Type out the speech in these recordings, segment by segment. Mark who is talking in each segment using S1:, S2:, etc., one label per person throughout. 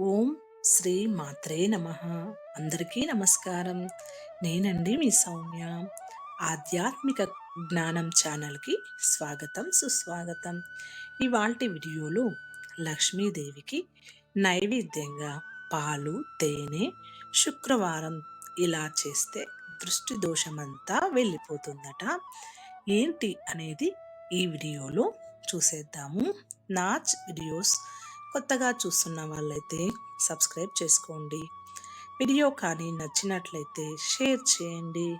S1: ఓం శ్రీ మాత్రే నమ. అందరికీ నమస్కారం. నేనండి మీ సౌమ్య. ఆధ్యాత్మిక జ్ఞానం ఛానల్కి స్వాగతం సుస్వాగతం. ఇవాల్టి వీడియోలో లక్ష్మీదేవికి నైవేద్యంగా పాలు తేనె శుక్రవారం ఇలా చేస్తే దృష్టి దోషమంతా వెళ్ళిపోతుందట. ఏంటి అనేది ఈ వీడియోలో చూసేద్దాము. నా వీడియోస్ కొత్తగా చూస్తున్న వాళ్ళైతే సబ్స్క్రైబ్ చేసుకోండి. వీడియో కానీ నచ్చినట్లయితే షేర్ చేయండి.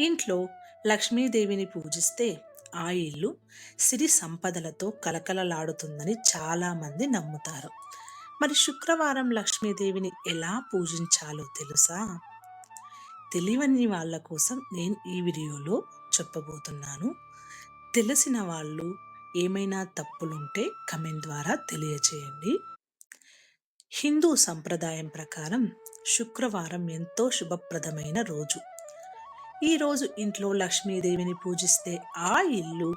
S1: ఇంట్లో లక్ష్మీదేవిని పూజిస్తే ఆ ఇల్లు సిరి సంపదలతో కలకలలాడుతుందని చాలామంది నమ్ముతారు. మరి శుక్రవారం లక్ష్మీదేవిని ఎలా పూజించాలో తెలుసా? తెలియని వాళ్ళ కోసం నేను ఈ వీడియోలో చెప్పబోతున్నాను. తెలిసిన వాళ్ళు ఏమైనా తప్పులుంటే కమెంట్ ద్వారా తెలియచేయండి. హిందూ సంప్రదాయం ప్రకారం శుక్రవారం ఎంతో శుభప్రదమైన రోజు. ఈరోజు ఇంట్లో లక్ష్మీదేవిని పూజిస్తే ఆ ఇల్లు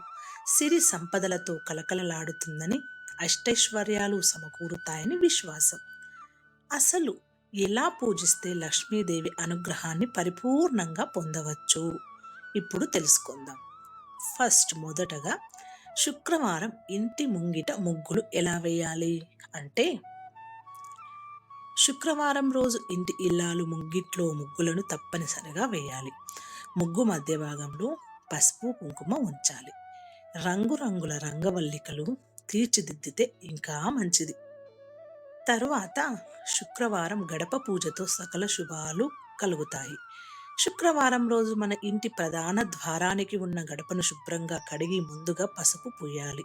S1: సిరి సంపదలతో కలకలలాడుతుందని అష్టైశ్వర్యాలు సమకూరుతాయని విశ్వాసం. అసలు ఎలా పూజిస్తే లక్ష్మీదేవి అనుగ్రహాన్ని పరిపూర్ణంగా పొందవచ్చు? ఇప్పుడు తెలుసుకుందాం. ఫస్ట్ మొదటగా శుక్రవారం ఇంటి ముంగిట ముగ్గులు ఎలా వేయాలి? అంటే శుక్రవారం రోజు ఇంటి ఇల్లాలు ముగ్గిట్లో ముగ్గులను తప్పనిసరిగా వేయాలి. ముగ్గు మధ్య భాగంలో పసుపు కుంకుమ ఉంచాలి. రంగురంగుల రంగవల్లికలు తీర్చిదిద్దితే ఇంకా మంచిది. తరువాత శుక్రవారం గడప పూజతో సకల శుభాలు కలుగుతాయి. శుక్రవారం రోజు మన ఇంటి ప్రధాన ద్వారానికి ఉన్న గడపను శుభ్రంగా కడిగి ముందుగా పసుపు పూయాలి.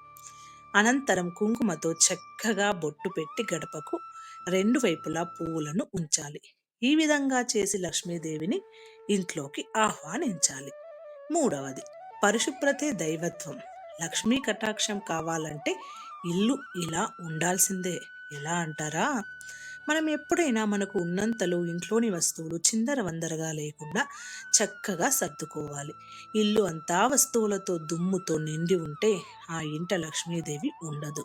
S1: అనంతరం కుంకుమతో చక్కగా బొట్టు పెట్టి గడపకు రెండు వైపులా పువ్వులను ఉంచాలి. ఈ విధంగా చేసి లక్ష్మీదేవిని ఇంట్లోకి ఆహ్వానించాలి. మూడవది పరిశుభ్రతే దైవత్వం. లక్ష్మీ కటాక్షం కావాలంటే ఇల్లు ఇలా ఉండాల్సిందే. ఎలా అంటారా? మనం ఎప్పుడైనా మనకు ఉన్నంతలో ఇంట్లోని వస్తువులు చిందర వందరగా లేకుండా చక్కగా సర్దుకోవాలి. ఇల్లు అంతా వస్తువులతో దుమ్ముతో నిండి ఉంటే ఆ ఇంట లక్ష్మీదేవి ఉండదు.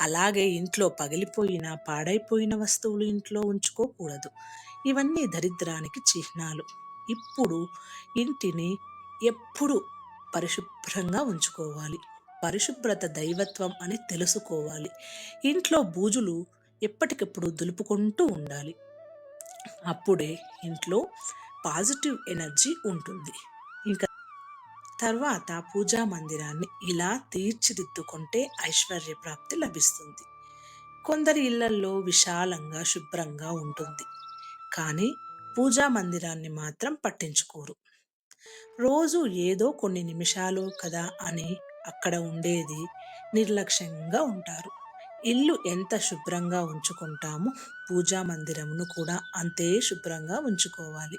S1: అలాగే ఇంట్లో పగిలిపోయిన పాడైపోయిన వస్తువులు ఇంట్లో ఉంచుకోకూడదు. ఇవన్నీ దరిద్రానికి చిహ్నాలు. ఇప్పుడు ఇంటిని ఎప్పుడు పరిశుభ్రంగా ఉంచుకోవాలి. పరిశుభ్రత దైవత్వం అని తెలుసుకోవాలి. ఇంట్లో బూజులు ఎప్పటికప్పుడు దులుపుకుంటూ ఉండాలి. అప్పుడే ఇంట్లో పాజిటివ్ ఎనర్జీ ఉంటుంది. ఇంకా తర్వాత పూజా మందిరాన్ని ఇలా తీర్చిదిద్దుకుంటే ఐశ్వర్య ప్రాప్తి లభిస్తుంది. కొందరి ఇళ్ళల్లో విశాలంగా శుభ్రంగా ఉంటుంది. కానీ పూజా మందిరాన్ని మాత్రం పట్టించుకోరు. రోజు ఏదో కొన్ని నిమిషాలు కదా అని అక్కడ ఉండేది నిర్లక్ష్యంగా ఉంటారు. ఇల్లు ఎంత శుభ్రంగా ఉంచుకుంటామో పూజా మందిరమును కూడా అంతే శుభ్రంగా ఉంచుకోవాలి.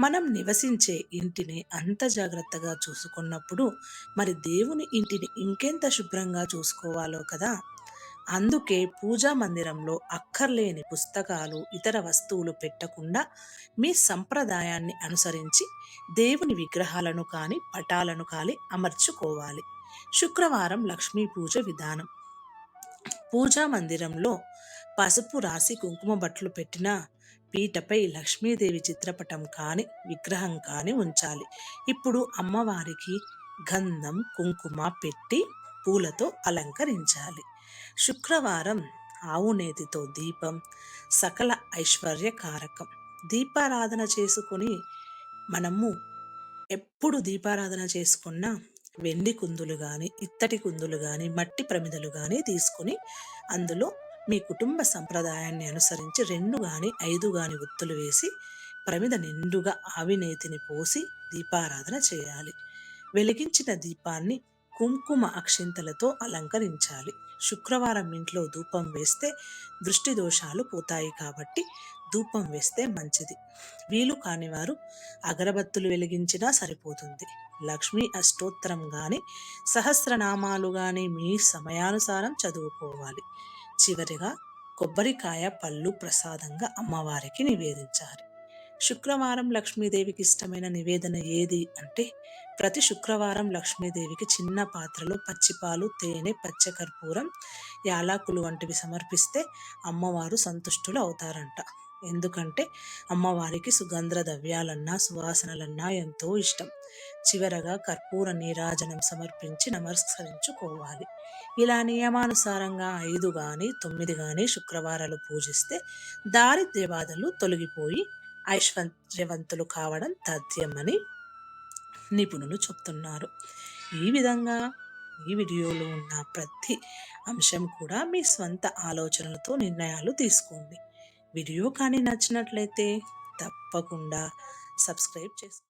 S1: మనం నివసించే ఇంటిని అంత జాగ్రత్తగా చూసుకున్నప్పుడు మరి దేవుని ఇంటిని ఇంకెంత శుభ్రంగా చూసుకోవాలో కదా? అందుకే పూజా మందిరంలో అక్కర్లేని పుస్తకాలు ఇతర వస్తువులు పెట్టకుండా మీ సంప్రదాయాన్ని అనుసరించి దేవుని విగ్రహాలను కానీ పటాలను కానీ అమర్చుకోవాలి. శుక్రవారం లక్ష్మీ పూజ విధానం. పూజా మందిరంలో పసుపు రాసి కుంకుమ బట్టలు పెట్టిన పీటపై లక్ష్మీదేవి చిత్రపటం కాని విగ్రహం కాని ఉంచాలి. ఇప్పుడు అమ్మవారికి గంధం కుంకుమ పెట్టి పూలతో అలంకరించాలి. శుక్రవారం ఆవు నేతితో దీపం సకల ఐశ్వర్యకారకం దీపారాధన చేసుకుని మనము ఎప్పుడు దీపారాధన చేసుకున్నా వెండి కుందులు కానీ ఇత్తటి కుందులు కానీ మట్టి ప్రమిదలు కానీ తీసుకొని అందులో మీ కుటుంబ సంప్రదాయాన్ని అనుసరించి రెండు కానీ ఐదు కానీ ఒత్తులు వేసి ప్రమిద నిండుగా ఆవినేతిని పోసి దీపారాధన చేయాలి. వెలిగించిన దీపాన్ని కుంకుమ అక్షింతలతో అలంకరించాలి. శుక్రవారం ఇంట్లో ధూపం వేస్తే దృష్టి దోషాలు పోతాయి కాబట్టి ధూపం వేస్తే మంచిది. వీలు కానివారు అగరబత్తులు వెలిగించినా సరిపోతుంది. లక్ష్మీ అష్టోత్తరం కానీ సహస్రనామాలు కానీ మీ సమయానుసారం చదువుకోవాలి. చివరిగా కొబ్బరికాయ పళ్ళు ప్రసాదంగా అమ్మవారికి నివేదించాలి. శుక్రవారం లక్ష్మీదేవికి ఇష్టమైన నివేదన ఏది అంటే ప్రతి శుక్రవారం లక్ష్మీదేవికి చిన్న పాత్రలో పచ్చిపాలు తేనె పచ్చకర్పూరం యాలాకులు వంటివి సమర్పిస్తే అమ్మవారు సంతుష్టులు అవుతారంట. ఎందుకంటే అమ్మవారికి సుగంధ ద్రవ్యాలన్నా సువాసనలన్నా ఎంతో ఇష్టం. చివరగా కర్పూర నీరాజనం సమర్పించి నమస్కరించుకోవాలి. ఇలా నియమానుసారంగా ఐదు కానీ తొమ్మిది కానీ శుక్రవారాలు పూజిస్తే దారిద్ర్య బాధలు తొలగిపోయి ఐశ్వర్యవంతులు కావడం తథ్యమని నిపుణులు చెప్తున్నారు. ఈ విధంగా ఈ వీడియోలో ఉన్న ప్రతి అంశం కూడా మీ స్వంత ఆలోచనలతో నిర్ణయాలు తీసుకోండి. వీడియో కానీ నచ్చినట్లయితే తప్పకుండా సబ్స్క్రైబ్ చేసుకోండి.